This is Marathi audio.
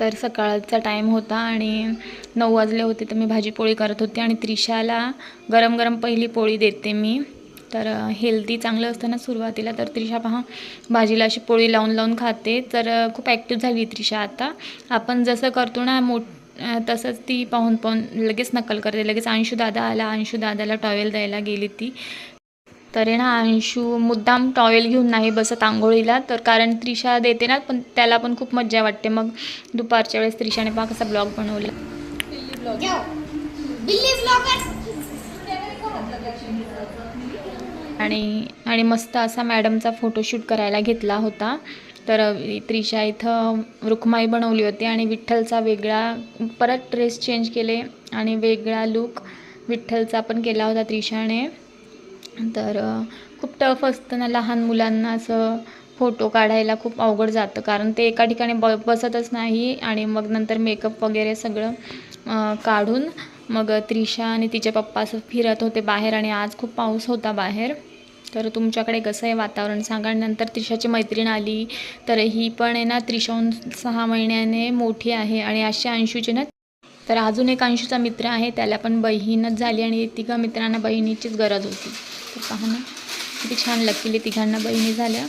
तर सकाळचा टाईम होता आणि नऊ वाजले होते तर मी भाजीपोळी करत होते आणि त्रिशाला गरम गरम पहिली पोळी देते मी. तर हेल्दी चांगलं असतं ना सुरुवातीला तर त्रिशा पहा भाजीला अशी पोळी लावून लावून खाते. तर खूप ॲक्टिव्ह झाली त्रिशा आता. आपण जसं करतो ना मोठ तसंच ती पाहून पाहून लगेच नकल करते. लगेच अंशू दादा आला अंशू दादाला टॉवेल द्यायला गेली ती. तर आहे ना अंशू मुद्दाम टॉयल घेऊन नाही बसत आंघोळीला. तर कारण त्रिशा देते ना पण त्याला पण खूप मज्जा वाटते. मग दुपारच्या वेळेस त्रिशाने पहा कसा ब्लॉग बनवला. आणि आणि मस्त असा मॅडमचा फोटोशूट करायला घेतला होता. तर त्रिशा इथं रुखमाई बनवली होती आणि विठ्ठलचा वेगळा परत ड्रेस चेंज केले आणि वेगळा लुक विठ्ठलचा पण केला होता त्रिशाने. तर खूप टफ असतं ना लहान मुलांना असं फोटो काढायला खूप अवघड जातं. कारण ते एका ठिकाणी ब बसतच नाही आणि मग नंतर मेकअप वगैरे सगळं काढून मग त्रिशा आणि तिचे पप्पा असं फिरत होते बाहेर आणि आज खूप पाऊस होता बाहेर. तर तुमच्याकडे कसं आहे वातावरण सांगा. आणि नंतर त्रिशाची मैत्रीण आली तर ही पण आहे ना त्रिशाहून सहा महिन्याने मोठी आहे आणि अशा अंशूची ना तर अजून एक अंशूचा मित्र आहे त्याला पण बहीणच झाली आणि तिघा मित्रांना बहिणीचीच गरज होती. तर पहा ना किती छान लकीली तिघांना बहिणी झाल्या.